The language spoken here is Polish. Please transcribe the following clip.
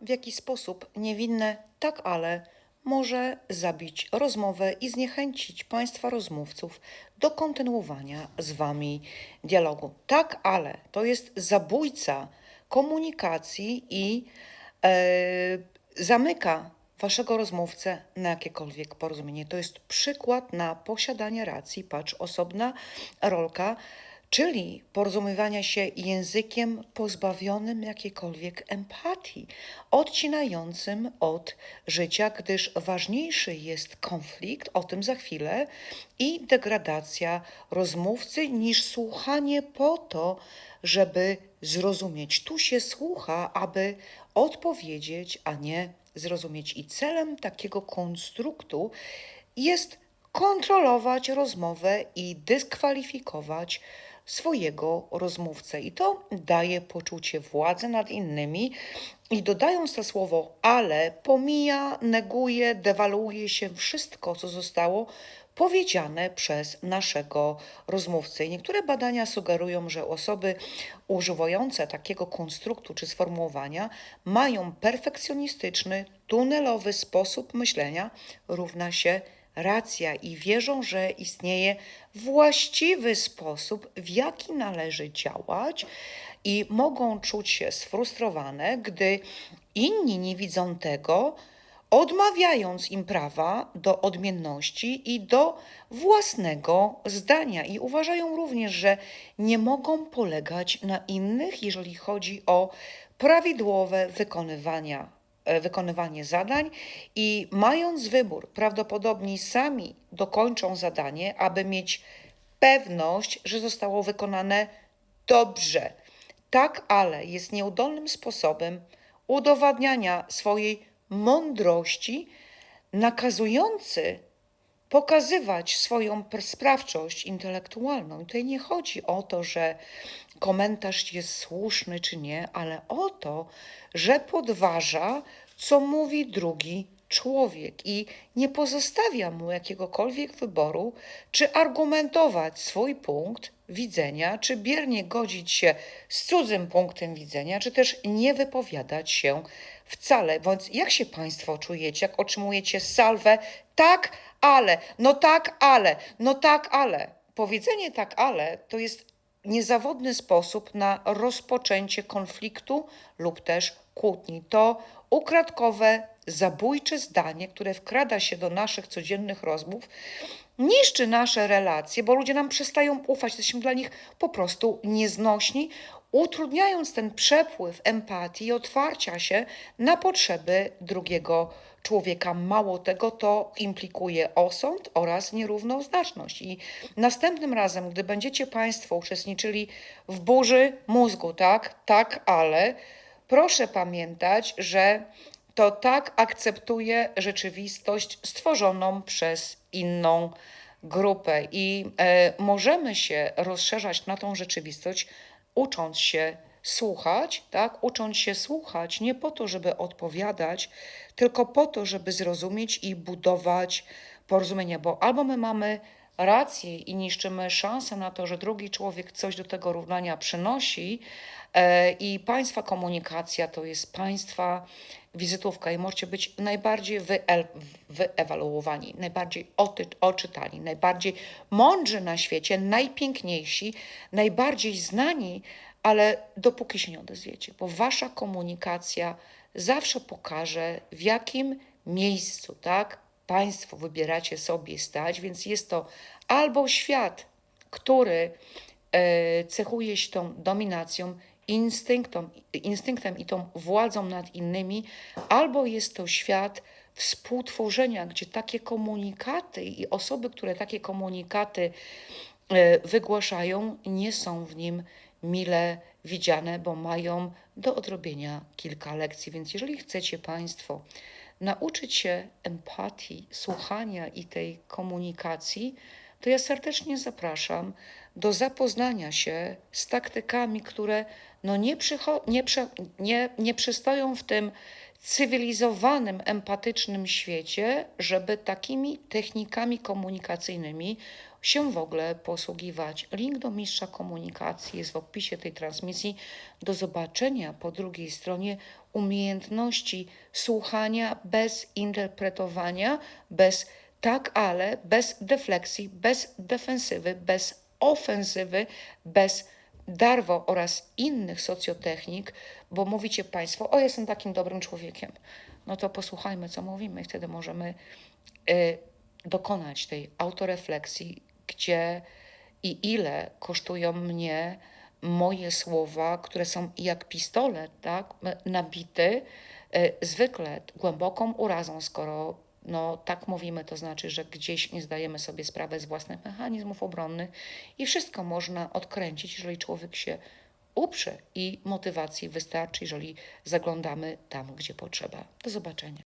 w jaki sposób niewinne tak ale może zabić rozmowę i zniechęcić Państwa rozmówców do kontynuowania z Wami dialogu. Tak ale to jest zabójca komunikacji i e, zamyka Waszego rozmówcę na jakiekolwiek porozumienie. To jest przykład na posiadanie racji, patrz, osobna rolka, czyli porozumiewania się językiem pozbawionym jakiejkolwiek empatii, odcinającym od życia, gdyż ważniejszy jest konflikt, o tym za chwilę, i degradacja rozmówcy niż słuchanie po to, żeby zrozumieć. Tu się słucha, aby odpowiedzieć, a nie zrozumieć. I celem takiego konstruktu jest kontrolować rozmowę i dyskwalifikować swojego rozmówcę. I to daje poczucie władzy nad innymi. I dodając to słowo ale, pomija, neguje, dewaluuje się wszystko, co zostało powiedziane przez naszego rozmówcę. I niektóre badania sugerują, że osoby używające takiego konstruktu czy sformułowania mają perfekcjonistyczny, tunelowy sposób myślenia, równa się racja i wierzą, że istnieje właściwy sposób, w jaki należy działać, i mogą czuć się sfrustrowane, gdy inni nie widzą tego, odmawiając im prawa do odmienności i do własnego zdania. I uważają również, że nie mogą polegać na innych, jeżeli chodzi o prawidłowe wykonywania, e, wykonywanie zadań i mając wybór, prawdopodobnie sami dokończą zadanie, aby mieć pewność, że zostało wykonane dobrze. Tak, ale jest nieudolnym sposobem udowadniania swojej mądrości, nakazujący pokazywać swoją sprawczość intelektualną. I tutaj nie chodzi o to, że komentarz jest słuszny czy nie, ale o to, że podważa, co mówi drugi człowiek i nie pozostawia mu jakiegokolwiek wyboru, czy argumentować swój punkt widzenia, czy biernie godzić się z cudzym punktem widzenia, czy też nie wypowiadać się wcale. Więc jak się Państwo czujecie, jak otrzymujecie salwę? Tak, ale, no tak, ale, no tak, ale. Powiedzenie tak, ale to jest niezawodny sposób na rozpoczęcie konfliktu lub też kłótni. To ukradkowe, zabójcze zdanie, które wkrada się do naszych codziennych rozmów, niszczy nasze relacje, bo ludzie nam przestają ufać, jesteśmy dla nich po prostu nieznośni, utrudniając ten przepływ empatii i otwarcia się na potrzeby drugiego człowieka. Mało tego, to implikuje osąd oraz nierównoznaczność. I następnym razem, gdy będziecie Państwo uczestniczyli w burzy mózgu, tak, tak, ale proszę pamiętać, że to tak akceptuje rzeczywistość stworzoną przez inną grupę i e, możemy się rozszerzać na tą rzeczywistość, ucząc się słuchać, tak? Ucząc się słuchać nie po to, żeby odpowiadać, tylko po to, żeby zrozumieć i budować porozumienie, bo albo my mamy rację i niszczymy szansę na to, że drugi człowiek coś do tego równania przynosi, e, i państwa komunikacja to jest państwa wizytówka i możecie być najbardziej wyel- wyewaluowani, najbardziej oty- oczytani, najbardziej mądrzy na świecie, najpiękniejsi, najbardziej znani, ale dopóki się nie odezwiecie, bo wasza komunikacja zawsze pokaże, w jakim miejscu, tak, państwo wybieracie sobie stać, więc jest to albo świat, który e, cechuje się tą dominacją, instynktem, instynktem i tą władzą nad innymi, albo jest to świat współtworzenia, gdzie takie komunikaty i osoby, które takie komunikaty e, wygłaszają, nie są w nim mile widziane, bo mają do odrobienia kilka lekcji. Więc jeżeli chcecie Państwo nauczyć się empatii, słuchania i tej komunikacji, to ja serdecznie zapraszam do zapoznania się z taktykami, które no nie, nie, nie, nie przystoją w tym cywilizowanym, empatycznym świecie, żeby takimi technikami komunikacyjnymi się w ogóle posługiwać. Link do mistrza komunikacji jest w opisie tej transmisji. Do zobaczenia po drugiej stronie. umiejętności słuchania bez interpretowania, bez tak, ale, bez defleksji, bez defensywy, bez ofensywy, bez darwo oraz innych socjotechnik, bo mówicie Państwo, o jestem takim dobrym człowiekiem. No to posłuchajmy, co mówimy, i wtedy możemy y, dokonać tej autorefleksji, gdzie i ile kosztują mnie moje słowa, które są jak pistolet, tak, nabity y, zwykle głęboką urazą, skoro no, tak mówimy, to znaczy, że gdzieś nie zdajemy sobie sprawy z własnych mechanizmów obronnych i wszystko można odkręcić, jeżeli człowiek się uprze i motywacji wystarczy, jeżeli zaglądamy tam, gdzie potrzeba. Do zobaczenia.